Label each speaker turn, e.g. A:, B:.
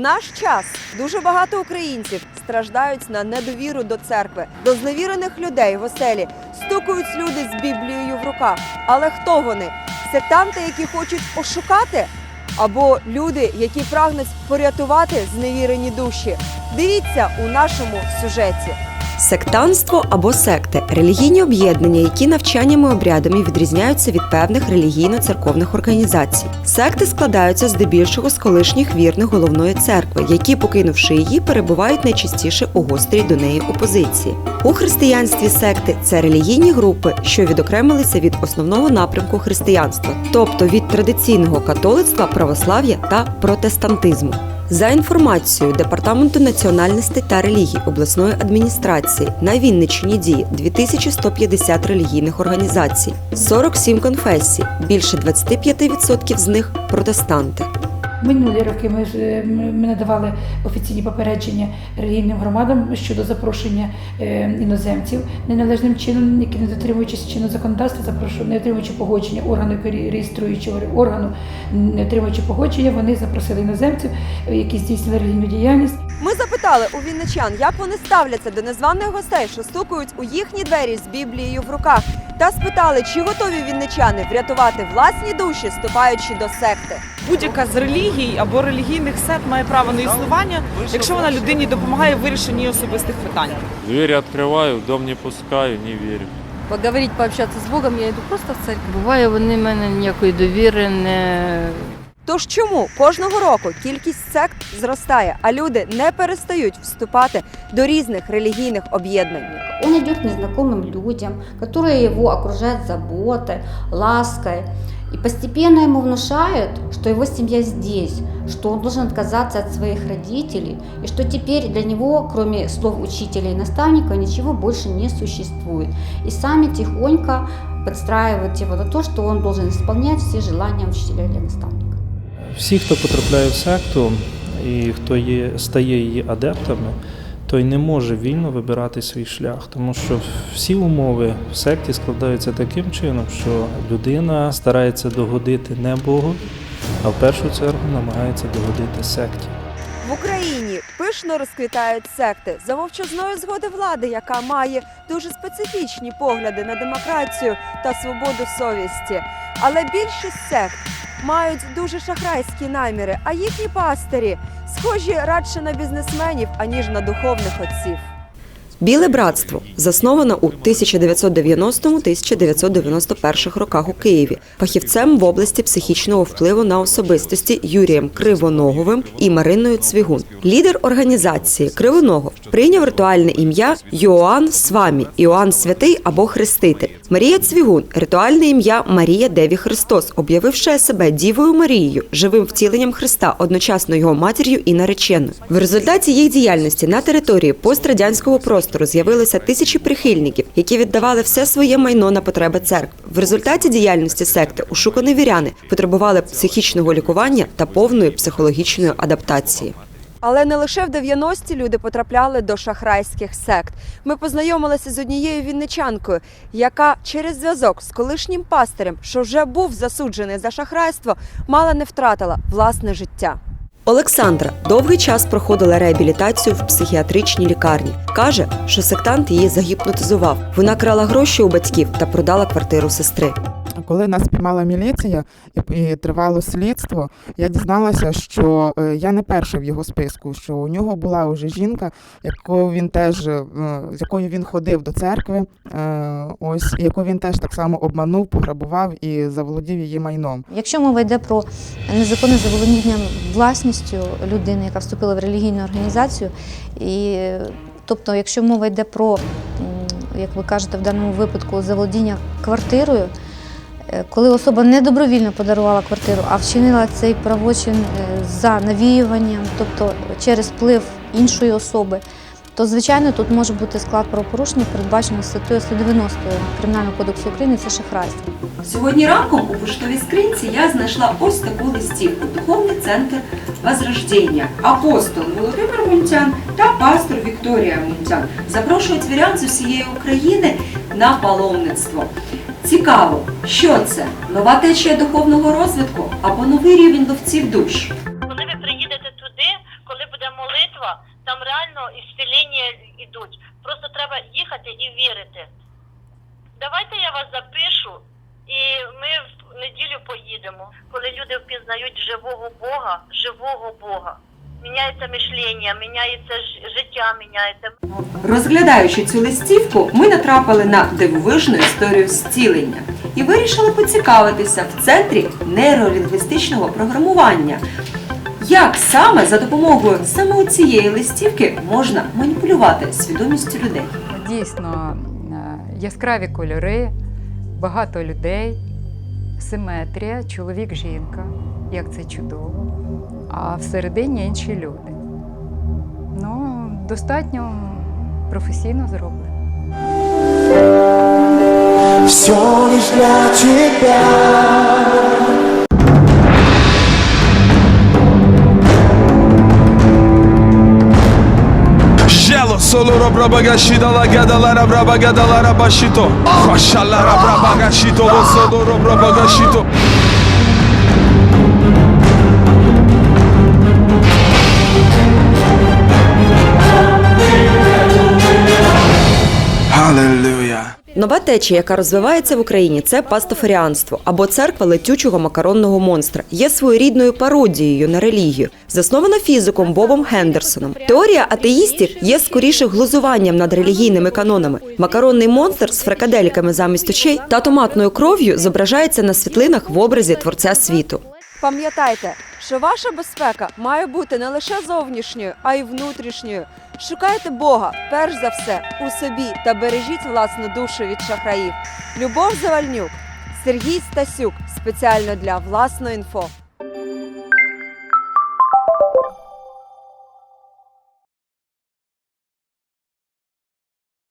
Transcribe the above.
A: наш час дуже багато українців страждають на недовіру до церкви. До зневірених людей в оселі стукають люди з Біблією в руках. Але хто вони? Сектанти, які хочуть ошукати? Або люди, які прагнуть порятувати зневірені душі? Дивіться у нашому сюжеті. Сектанство або секти релігійні об'єднання, які навчаннями обрядами відрізняються від певних релігійно-церковних організацій. Секти складаються здебільшого з колишніх вірних головної церкви, які, покинувши її, перебувають найчастіше у гострій до неї опозиції. У християнстві секти це релігійні групи, що відокремилися від основного напрямку християнства, тобто від традиційного католицтва, православ'я та протестантизму. За інформацією Департаменту національностей та релігій обласної адміністрації на Вінниччині діє 2150 релігійних організацій, 47 конфесій, більше 25% з них протестанти.
B: Минулі роки ми, ж- ми ми надавали офіційні попередження релігійним громадам щодо запрошення е, іноземців неналежним чином, які не дотримуючись чинного законодавства, запрошую, не отримуючи погодження органу реєструючого органу, не отримуючи погодження, вони запросили іноземців, е, які здійснили релігійну діяльність.
A: Ми запитали у вінничан, як вони ставляться до незваних гостей, що стукають у їхні двері з Біблією в руках, та спитали, чи готові вінничани врятувати власні душі, ступаючи до секти.
C: Будь-яка з релігій або релігійних сект має право на існування, якщо вона людині допомагає в вирішенні особистих питань.
D: Двері відкриваю, в дом не пускаю, не вірю.
E: поговорити, пообщатися з Богом, я йду просто в церкву. Буває, вони в мене ніякої довіри не
A: Тож чому кожного року кількість сект зростає, а люди не перестають вступати до різних релігійних об'єднань?
F: Он идет к незнакомым людям, которые его окружают заботой, лаской. И постепенно ему внушают, что его семья здесь, что он должен отказаться от своих родителей, и что теперь для него, кроме слов учителя и наставника, ничего больше не существует. И сами тихонько подстраивают его на то, что он должен исполнять все желания учителя или наставника.
G: Всі, хто потрапляє в секту і хто є, стає її адептами, той не може вільно вибирати свій шлях, тому що всі умови в секті складаються таким чином, що людина старається догодити не Богу, а в першу чергу намагається догодити секті.
A: В Україні пишно розквітають секти за мовчазної згоди влади, яка має дуже специфічні погляди на демократію та свободу совісті. Але більшість сект мають дуже шахрайські наміри, а їхні пастирі схожі радше на бізнесменів, аніж на духовних отців. Біле братство засновано у 1990-1991 роках у Києві фахівцем в області психічного впливу на особистості Юрієм Кривоноговим і Мариною Цвігун. Лідер організації Кривоногов прийняв ритуальне ім'я Йоанн Свамі, Іоанн Святий або Хреститель. Марія Цвігун ритуальне ім'я Марія Деві Христос, об'явивши себе Дівою Марією, живим втіленням Христа, одночасно його матір'ю і нареченою. В результаті їх діяльності на території пострадянського простору з'явилися тисячі прихильників, які віддавали все своє майно на потреби церкви. В результаті діяльності секти ушукані віряни потребували психічного лікування та повної психологічної адаптації. Але не лише в 90-ті люди потрапляли до шахрайських сект. Ми познайомилися з однією вінничанкою, яка через зв'язок з колишнім пастирем, що вже був засуджений за шахрайство, мало не втратила власне життя. Олександра довгий час проходила реабілітацію в психіатричній лікарні. Каже, що сектант її загіпнотизував. Вона крала гроші у батьків та продала квартиру сестри.
H: Коли нас спіймала міліція і, і тривало слідство, я дізналася, що е, я не перша в його списку, що у нього була вже жінка, яку він теж е, з якою він ходив до церкви, е, ось яку він теж так само обманув, пограбував і заволодів її майном.
I: Якщо мова йде про незаконне заволодіння власністю людини, яка вступила в релігійну організацію, і тобто, якщо мова йде про, як ви кажете, в даному випадку заволодіння квартирою, коли особа не добровільно подарувала квартиру, а вчинила цей правочин е, за навіюванням, тобто через вплив іншої особи, то звичайно тут може бути склад правопорушення, передбачений статтею 190 Кримінального кодексу України, це шахрайство.
A: Сьогодні ранком у поштовій скринці я знайшла ось таку листівку Духовний центр Возрождення. Апостол Володимир Мунтян та пастор Вікторія Мунтян запрошують вірян з усієї України на паломництво. Цікаво, що це? Нова течія духовного розвитку або новий рівень ловців душ?
J: Там реально ісцілення йдуть. Просто треба їхати і вірити. Давайте я вас запишу, і ми в неділю поїдемо, коли люди впізнають живого Бога, живого Бога. Міняється мишлення, міняється життя, міняється.
A: Розглядаючи цю листівку, ми натрапили на дивовижну історію зцілення і вирішили поцікавитися в центрі нейролінгвістичного програмування. Як саме за допомогою саме цієї листівки можна маніпулювати свідомістю людей?
K: Дійсно е, яскраві кольори, багато людей, симетрія, чоловік, жінка, як це чудово. А всередині інші люди. Ну, достатньо професійно зроблено.
L: Все лишь для тебя.
M: solora brabagashidala gadalara brabagadalara başito. Faşalara brabagashito, solora brabagashito.
A: Нова течія, яка розвивається в Україні, це пастафаріанство або церква летючого макаронного монстра. Є своєрідною пародією на релігію, заснована фізиком Бобом Гендерсоном. Теорія атеїстів є скоріше глузуванням над релігійними канонами. Макаронний монстр з фрикадельками замість очей та томатною кров'ю зображається на світлинах в образі творця світу. Пам'ятайте, що ваша безпека має бути не лише зовнішньою, а й внутрішньою. Шукайте Бога перш за все у собі та бережіть власну душу від шахраїв. Любов Завальнюк, Сергій Стасюк спеціально для власної інфо.